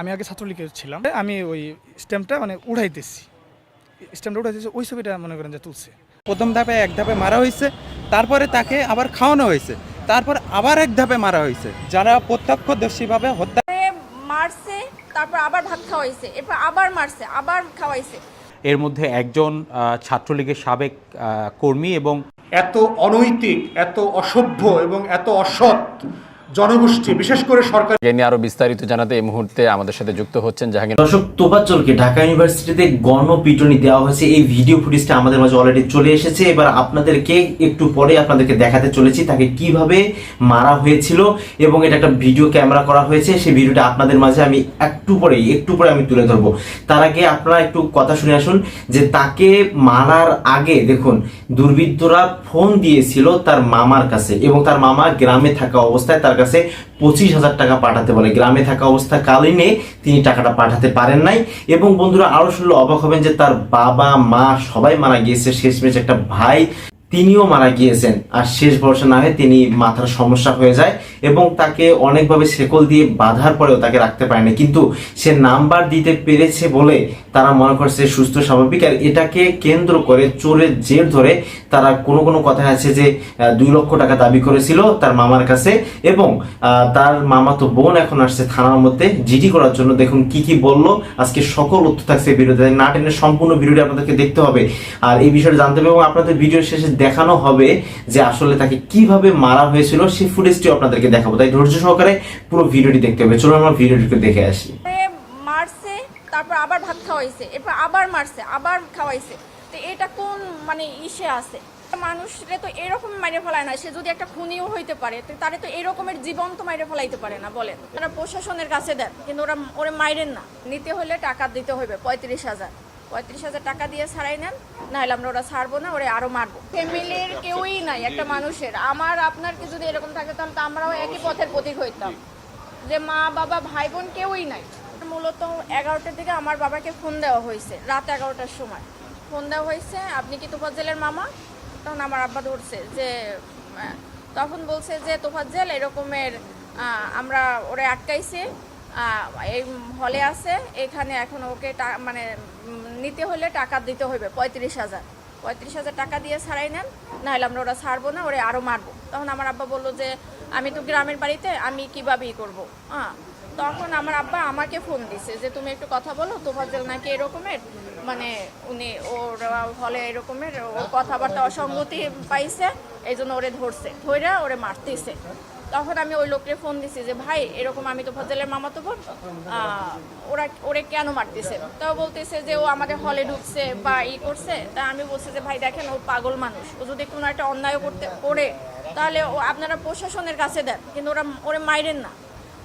আমি আগে ছাত্রলীগে ছিলাম। আমি ওই স্ট্যাম্পটা মানে উড়াইতেছি। স্ট্যাম্পটা উড়াইতেছি ওই ছবিটা মনে করেন যে তুলছে। প্রথম ধাপে এক ধাপে মারা হয়েছে তারপরে তাকে আবার খাওয়ানো হয়েছে তারপর আবার এক ধাপে মারা হয়েছে। যারা প্রত্যক্ষদর্শীভাবে হত্যা মারছে তারপর আবার ভাত খাওয়াইছে এরপর আবার মারছে আবার খাওয়াইছে এর মধ্যে একজন ছাত্রলীগের সাবেক কর্মী এবং এত অনৈতিক এত অসভ্য এবং এত অসৎ জনগোষ্ঠী বিশেষ করে সরকার এ নিয়ে আরও বিস্তারিত জানাতে এই মুহূর্তে আমাদের সাথে যুক্ত হচ্ছেন জাহাঙ্গীর দর্শক তোফাজ্জলকে ঢাকা ইউনিভার্সিটিতে গণপিটুনি দেওয়া হয়েছে। এই ভিডিও ফুটেজটা আমাদের মাঝে অলরেডি চলে এসেছে। এবার আপনাদেরকে একটু পরে আপনাদেরকে দেখাতে চলেছি তাকে কীভাবে মারা হয়েছিল এবং এটা একটা ভিডিও ক্যামেরা করা হয়েছে। সেই ভিডিওটা আপনাদের মাঝে আমি একটু পরে একটু পরে আমি তুলে ধরবো। তার আগে আপনারা একটু কথা শুনে আসুন যে তাকে মারার আগে দেখুন দুর্বৃত্তরা ফোন দিয়েছিল তার মামার কাছে এবং তার মামা গ্রামে থাকা অবস্থায় তার কাছে পঁচিশ হাজার টাকা পাঠাতে বলে। গ্রামে থাকা অবস্থা কালীনে তিনি টাকাটা পাঠাতে পারেন নাই। এবং বন্ধুরা আরও শুনলে অবাক হবেন যে তার বাবা, মা সবাই মারা গিয়েছে। শেষমেশ একটা ভাই তিনিও মারা গিয়েছেন। আর শেষ ভরসা না হয়ে তিনি মাথার সমস্যা হয়ে যায় এবং তাকে অনেকভাবে শেকল দিয়ে বাঁধার পরেও তাকে রাখতে পারেনি কিন্তু সে নাম্বার দিতে পেরেছে বলে তারা মনে করছে সুস্থ, স্বাভাবিক আর এটাকে কেন্দ্র করে চোরের জের ধরে তারা কোনো কোনো কথা আছে যে দুই লক্ষ টাকা দাবি করেছিল তার মামার কাছে এবং তার মামা তো বোন এখন আসছে থানার মধ্যে জিডি করার জন্য। দেখুন কি কি বলল। আজকে সকল উত্তর থাকছে ভিডিওতে না টেনে সম্পূর্ণ ভিডিওটি আপনাদেরকে দেখতে হবে। আর এই বিষয়টা জানতে হবে এবং আপনাদের ভিডিও শেষে দেখানো হবে যে আসলে তাকে কীভাবে মারা হয়েছিল, সেই ফুটেজটিও আপনাদেরকে দেখাবো। তাই ধৈর্য সহকারে পুরো ভিডিওটি দেখতে হবে। চলুন আমরা ভিডিওটিকে দেখে আসি। মারছে, তারপর আবার ভাত খাওয়াইছে, এরপর আবার মারছে, আবার খাওয়াইছে। তো এটা কোন মানে ইসে আছে? মানুষরে তো এরকম মাইরে ফেলায় না, সে যদি একটা খুনিও হইতে পারে, তো তারে তো এরকমের জীবন্ত মাইরে ফেলাইতে পারে না, বলেন। তারা প্রশাসনের কাছে দেন, কিন্তু ওরা, ওরে মাইরেন না। নিতে হলে টাকা দিতে হবে পঁয়ত্রিশ হাজার। পঁয়ত্রিশ হাজার টাকা দিয়ে ছাড়াই নেন নাহলে আমরা ওরা ছাড়বো না ওরা আরও মারবো। ফ্যামিলির কেউই নাই একটা মানুষের। আমার আপনার কি যদি এরকম থাকে তাহলে তো আমরাও একই পথের প্রতীক হইতাম। যে মা বাবা ভাই বোন কেউই নাই। মূলত এগারোটার দিকে আমার বাবাকে ফোন দেওয়া হয়েছে রাত এগারোটার সময়। ফোন দেওয়া হয়েছে আপনি কি তোফাজ্জেলের মামা? তখন আমার আব্বা ধরছে যে তখন বলছে যে তোফাজ্জেল এরকমের আমরা ওরে আটকাইছে এই হলে আছে, এখানে এখন ওকে মানে নিতে হলে টাকা দিতে হবে পঁয়ত্রিশ হাজার। পঁয়ত্রিশ হাজার টাকা দিয়ে ছাড়াই নেন, নাহলে আমরা ওরা ছাড়বো না, ওরে আরও মারবো। তখন আমার আব্বা বলল যে, আমি তো গ্রামের বাড়িতে, আমি কীভাবে ই করব? হ্যাঁ তখন আমার আব্বা আমাকে ফোন দিছে যে, তুমি একটু কথা বলো জন্য নাকি এরকমের? মানে উনি ওর হলে এরকমের, ওর কথাবার্তা অসঙ্গতি পাইছে এই জন্য ওরে ধরছে ধরে ওরে মারতেছে। তখন আমি ওই লোককে ফোন দিছি যে, ভাই, এরকম আমি তো ফজলের মামাতো বোন ওরা, ওরে কেন মারতেছে? তাও বলতেছে যে, ও আমাদের হলে ঢুকছে বা ই করছে। তা আমি বলছি যে, ভাই, দেখেন, ও পাগল মানুষ। ও যদি কোনো একটা অন্যায় করতে, করে, তাহলে ও আপনারা প্রশাসনের কাছে দেন। কিন্তু ওরা, ওরে মাইরেন না।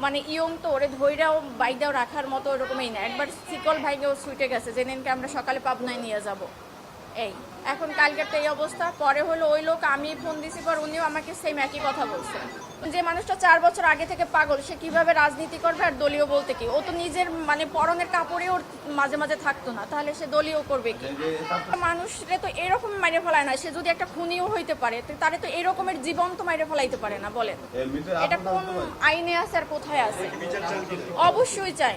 মানে ইয়ং তো ওরে ধৈরাও বাইদাও রাখার মতো ওরকমই না। একবার সিকল ভাইকেও ছুটে গেছে যে নিনকে আমরা সকালে পাবনায় নিয়ে যাব। এই। এখন কালকের তো এই অবস্থা। পরে হলো ওই লোক আমি ফোন দিছি পর উনিও আমাকে সেম একই কথা বলছে। যে মানুষটা চার বছর আগে থেকে পাগল সে কীভাবে রাজনীতি করবে আর দলীয় বলতে কি? ও তো নিজের মানে পরনের কাপড়ে ওর মাঝে মাঝে থাকতো না তাহলে সে দলীয় করবে কি? মানুষরে তো এরকম মাইরে ফেলায় না সে যদি একটা খুনিও হইতে পারে তারে তো এরকমের জীবন্ত মাইরে ফেলাইতে পারে না বলেন। এটা কোন আইনে আছে আর কোথায় আছে? অবশ্যই চাই।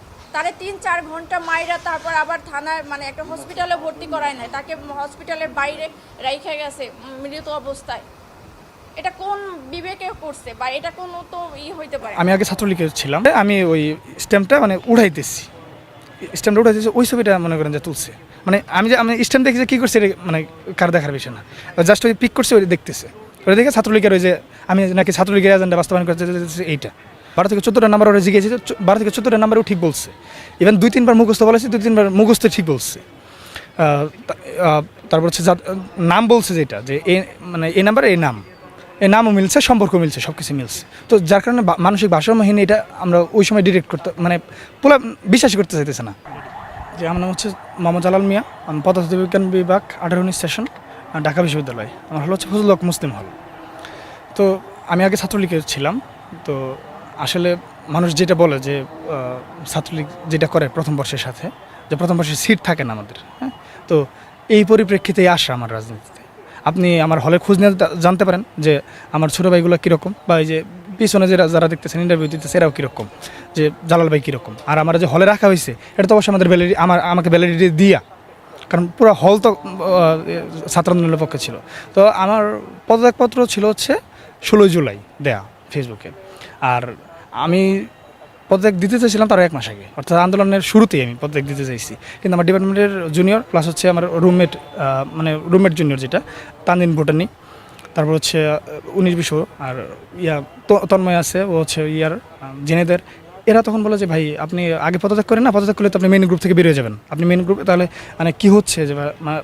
তারে তিন, চার ঘণ্টা মাইরা তারপর আবার থানায় মানে একটা হসপিটালে ভর্তি করায় নাই। তাকে হসপিটালের বাইরে রাইখে গেছে মৃত অবস্থায়। এটা কোন বিবেকে করছে বা এটা কোন তো ই হইতে পারে আমি আগে ছাত্রলীগে ছিলাম, আমি ওই স্ট্যাম্পটা মানে উঠাইতেছি স্ট্যাম্পটা উঠাইতেছি ওই ছবিটা মনে করেন যে তুলছে। মানে আমি যে, আমি স্ট্যাম্প দেখি যে কী করছে মানে কার দেখার বিষয় না। জাস্ট ওই পিক করছে, ওই দেখতেছে। ওই দেখে ছাত্রলীগের ওই যে, আমি নাকি ছাত্রলীগের এজেন্ডা বাস্তবায়ন করতে এইটা। বারো থেকে চোদ্দোটা নাম্বার ওরা জিজ্ঞেস বারো থেকে চোদ্দোটা নাম্বারও ঠিক বলছে। ইভেন দুই তিনবার মুখস্থ বলেছে, দুই তিনবার মুখস্থ ঠিক বলছে। তারপর হচ্ছে নাম বলছে যেটা, যে এ মানে এই নাম্বারে এ নাম। এই নামও মিলছে, সম্পর্ক মিলছে সব কিছু মিলছে। তো যার কারণে মানসিক ভারসাম্যহীন এটা আমরা ওই সময় ডিরেক্ট করতে মানে পুরো বিশ্বাসই করতে চাইতেছে না। যে আমার নাম হচ্ছে মোহাম্মদ জালাল মিয়া, আমি পদার্থবিজ্ঞান বিভাগ, আঠারো উনিশ সেশন ঢাকা বিশ্ববিদ্যালয়। আমার হল হচ্ছে ফজলুল হক মুসলিম হল। তো আমি আগে ছাত্রলীগের ছিলাম, তো আসলে মানুষ যেটা বলে যে ছাত্রলীগ যেটা করে প্রথম বর্ষের সাথে, যে প্রথম বর্ষের সিট থাকে না আমাদের হ্যাঁ? তো এই পরিপ্রেক্ষিতেই আসা আমার রাজনীতিতে। আপনি আমার হলে খোঁজ নিয়ে জানতে পারেন যে আমার ছোটো ভাইগুলো কীরকম, বা এই যে পিছনে যারা যারা দেখতেছেন ইন্টারভিউ দিতেছে, এরাও কীরকম, যে জালাল ভাই কীরকম। আর আমার যে হলে রাখা হয়েছে, এটা তো অবশ্যই আমাদের ভ্যালিডি আমার, আমাকে ভ্যালিডিটি দিয়া। কারণ পুরো হল তো ছাত্র আন্দোলনের পক্ষে ছিল। তো আমার পদত্যাগপত্র ছিল হচ্ছে ষোলোই জুলাই দেয়া ফেসবুকে আর আমি পদত্যাগ দিতে চাইছিলাম তার এক মাস আগে। অর্থাৎ আন্দোলনের শুরুতেই আমি পদত্যাগ দিতে চাইছি। কিন্তু আমার ডিপার্টমেন্টের জুনিয়র প্লাস হচ্ছে আমার রুমমেট মানে রুমমেট জুনিয়র যেটা তানদিন ভুটানি। তারপর হচ্ছে উনিশ বিশু আর ইয়া তন্ময় আছে, ও হচ্ছে ইয়ার জেনেদের। এরা তখন বলে যে, ভাই, আপনি আগে পদত্যাগ করেন না, পদত্যাগ করলে তো আপনি মেন গ্রুপ থেকে বেরিয়ে যাবেন। আপনি মেন গ্রুপে তাহলে মানে কী হচ্ছে যে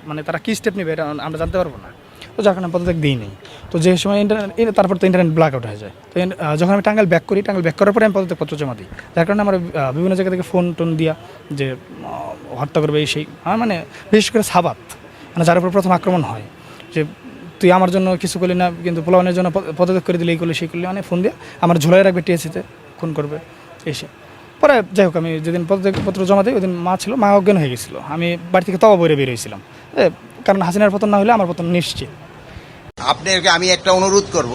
মানে তারা কী স্টেপ নেবে এটা আমরা জানতে পারব না। তো যার কারণে পদত্যাগ দিই নেই। তো যে সময় ইন্টারনেট তারপর তো ইন্টারনেট ব্ল্যাক আউট হয়ে যায়। তো যখন আমি টাঙ্গাল ব্যাক করি টাঙ্গাল ব্যাক করার পরে আমি পদত্যাগ পত্র জমা দিই। যার কারণে আমার বিভিন্ন জায়গা থেকে ফোন টোন দিয়া যে হত্যা করবে এই সেই আমার মানে বিশেষ করে সাবাত মানে যার উপর প্রথম আক্রমণ হয়। যে তুই আমার জন্য কিছু করলি না, কিন্তু পোলাওয়ানের জন্য পদ- পদত্যাগ করে দিলে, এই করলি, সেই করলি মানে ফোন দিয়ে আমার ঝোলাই রাখবে টিএসিতে খুন করবে এসে পরে যাই হোক, আমি যেদিন পদত্যাগপত্র জমা দিই ওই দিন মা ছিল, মা অজ্ঞান হয়ে গেছিল। আমি বাড়ি থেকে তবা বইরে বেরিয়েছিলাম কারণ হাসিনার পতন না হলে আমার পতন নিশ্চিত। আপনাকে আমি একটা অনুরোধ করব,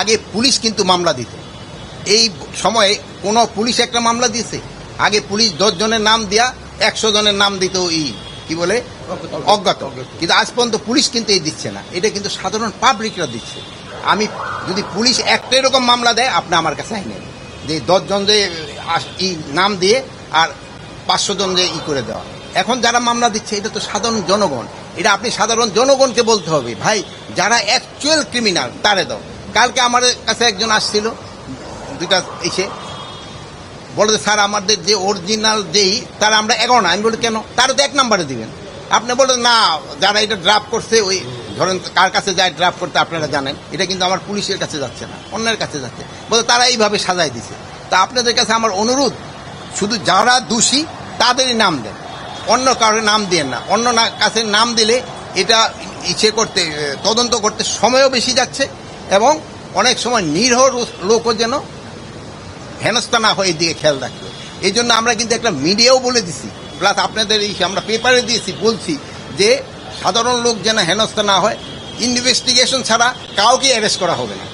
আগে পুলিশ কিন্তু মামলা দিত। এই সময়ে কোনো পুলিশ একটা মামলা দিয়েছে আগে পুলিশ দশ জনের নাম দেয়া একশো জনের নাম দিত ই কি বলে? অজ্ঞাত। কিন্তু আজ পর্যন্ত পুলিশ কিন্তু এই দিচ্ছে না। এটা কিন্তু সাধারণ পাবলিকরা দিচ্ছে। আমি যদি পুলিশ একটা এরকম মামলা দেয়, আপনি আমার কাছে আইনেন যে দশজন যে ই নাম দিয়ে আর পাঁচশো জন যে ই করে দেওয়া। এখন যারা মামলা দিচ্ছে, এটা তো সাধারণ জনগণ। এটা আপনি সাধারণ জনগণকে বলতে হবে। ভাই, যারা অ্যাকচুয়াল ক্রিমিনাল তারে দাও। কালকে আমার কাছে একজন আসছিল দুটা এসে, বলে স্যার, আমাদের যে অরিজিনাল যেই, তারা আমরা এগারো না। আমি বলি, কেন? তারা তো এক নাম্বারে দিবেন। আপনি বলেন না, যারা এটা ড্রাফট করছে, ওই ধরেন কার কাছে যায় ড্রাফট করতে আপনারা জানেন। এটা কিন্তু আমার পুলিশের কাছে যাচ্ছে না, অন্যের কাছে যাচ্ছে। বলে, তারা এইভাবে সাজাই দিছে। তা আপনাদের কাছে আমার অনুরোধ, শুধু যারা দোষী, তাদেরই নাম দেন। অন্য কারোর নাম দিয়েন না। অন্য কাছে নাম দিলে এটা ইচ্ছে করতে তদন্ত করতে সময়ও বেশি যাচ্ছে এবং অনেক সময় নিরহ লোকও যেন হেনস্থা না হয় এদিকে খেয়াল রাখবে এই জন্য আমরা কিন্তু একটা মিডিয়াও বলে দিছি। প্লাস আপনাদের এই আমরা পেপারে দিয়েছি, বলছি যে সাধারণ লোক যেন হেনস্থা না হয় ইনভেস্টিগেশন ছাড়া কাউকে অ্যারেস্ট করা হবে না।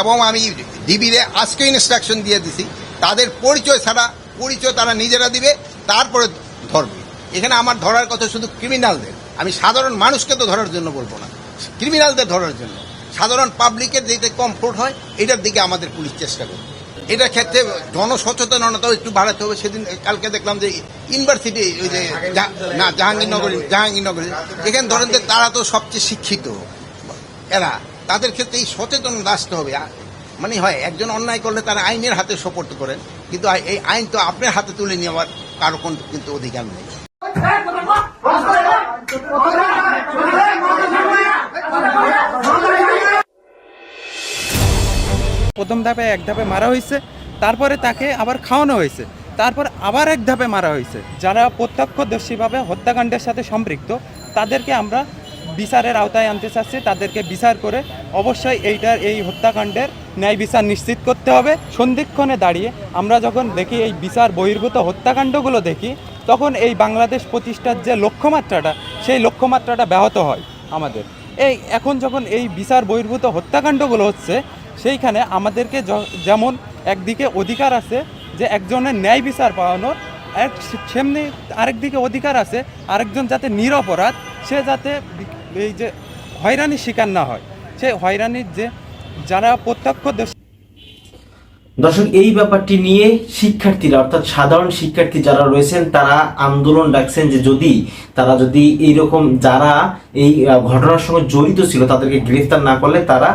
এবং আমি ডিবিরে আজকে ইনস্ট্রাকশন দিয়ে দিছি, তাদের পরিচয় ছাড়া পরিচয় তারা নিজেরা দিবে, তারপরে ধরবে। এখানে আমার ধরার কথা শুধু ক্রিমিনালদের আমি সাধারণ মানুষকে তো ধরার জন্য বলব না। ক্রিমিনালদের ধরার জন্য। সাধারণ পাবলিকের যেতে কমফোর্ট হয়, এটার দিকে আমাদের পুলিশ চেষ্টা করবে। এটার ক্ষেত্রে জনসচেতনতাও একটু বাড়াতে হবে। সেদিন কালকে দেখলাম যে ইউনিভার্সিটি ওই যে না, জাহাঙ্গীরনগর জাহাঙ্গীরনগর। এখানে ধরেন যে তারা তো সবচেয়ে শিক্ষিত। এরা, তাদের ক্ষেত্রে এই সচেতনতা আসতে হবে। মানে হয়, একজন অন্যায় করলে তারা আইনের হাতে সোপর্দ করেন। কিন্তু এই আইন তো আপনার হাতে তুলে নেওয়ার কারও কোন কিন্তু অধিকার নেই। প্রথম ধাপে এক ধাপে মারা হয়েছে, তারপরে তাকে আবার খাওয়ানো হয়েছে, তারপর আবার এক ধাপে মারা হয়েছে। যারা প্রত্যক্ষদর্শীভাবে হত্যাকাণ্ডের সাথে সম্পৃক্ত, তাদেরকে আমরা বিচারের আওতায় আনতে চাচ্ছি, তাদেরকে বিচার করে অবশ্যই এইটার এই হত্যাকাণ্ডের ন্যায় বিচার নিশ্চিত করতে হবে। সন্ধিক্ষণে দাঁড়িয়ে আমরা যখন দেখি এই বিচার বহির্ভূত হত্যাকাণ্ডগুলো দেখি, তখন এই বাংলাদেশ প্রতিষ্ঠার যে লক্ষ্যমাত্রাটা, সেই লক্ষ্যমাত্রাটা ব্যাহত হয় আমাদের। এই এখন যখন এই বিচার বহির্ভূত হত্যাকাণ্ডগুলো হচ্ছে, সেইখানে আমাদেরকে যেমন একদিকে অধিকার আছে যে একজনের ন্যায় বিচার পাওয়ানোর, এক সেমনি আরেকদিকে অধিকার আছে আরেকজন যাতে নিরপরাধ, সে যাতে এই যে হয়রানির শিকার না হয়। সে হয়রানির যে যারা প্রত্যক্ষদর্শী দর্শক, এই ব্যাপারটি নিয়ে শিক্ষার্থীরা, অর্থাৎ সাধারণ শিক্ষার্থী যারা রয়েছেন, তারা আন্দোলন ডাকছেন যে যদি তারা যদি এইরকম যারা এই ঘটনার সঙ্গে জড়িত ছিল, তাদেরকে গ্রেফতার না করলে তারা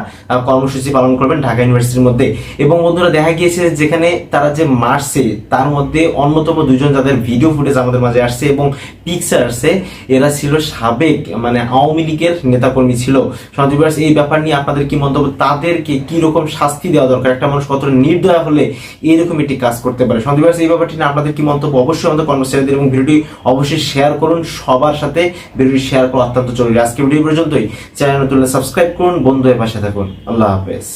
কর্মসূচি পালন করবেন ঢাকা ইউনিভার্সিটির মধ্যে। এবং বন্ধুরা, দেখা গিয়েছে যেখানে তারা যে মারছে, তার মধ্যে অন্যতম দুজন যাদের ভিডিও ফুটেজ আমাদের মাঝে আসছে এবং পিকচার আসছে, এরা ছিল সাবেক মানে আওয়ামী লীগের নেতাকর্মী ছিল। সন্দীপ এই ব্যাপার নিয়ে আপনাদের কি মন্তব্য? তাদেরকে কি রকম শাস্তি দেওয়া দরকার? একটা মানুষ কত নির্দয় হলে এরকম একটি কাজ করতে পারে। সন্দীপ এই ব্যাপারটি নিয়ে আপনাদের কি মন্তব্য? অবশ্যই আমাদের কর্মচারীদের এবং ভিডিওটি অবশ্যই শেয়ার করুন। সবার সাথে ভিডিওটি শেয়ার করা অত্যন্ত জরুরি। আজকে ভিডিও পর্যন্তই। চ্যানেল নতুন সাবস্ক্রাইব করুন। বন্ধু এর পাশে থাকুন। আল্লাহ হাফেজ।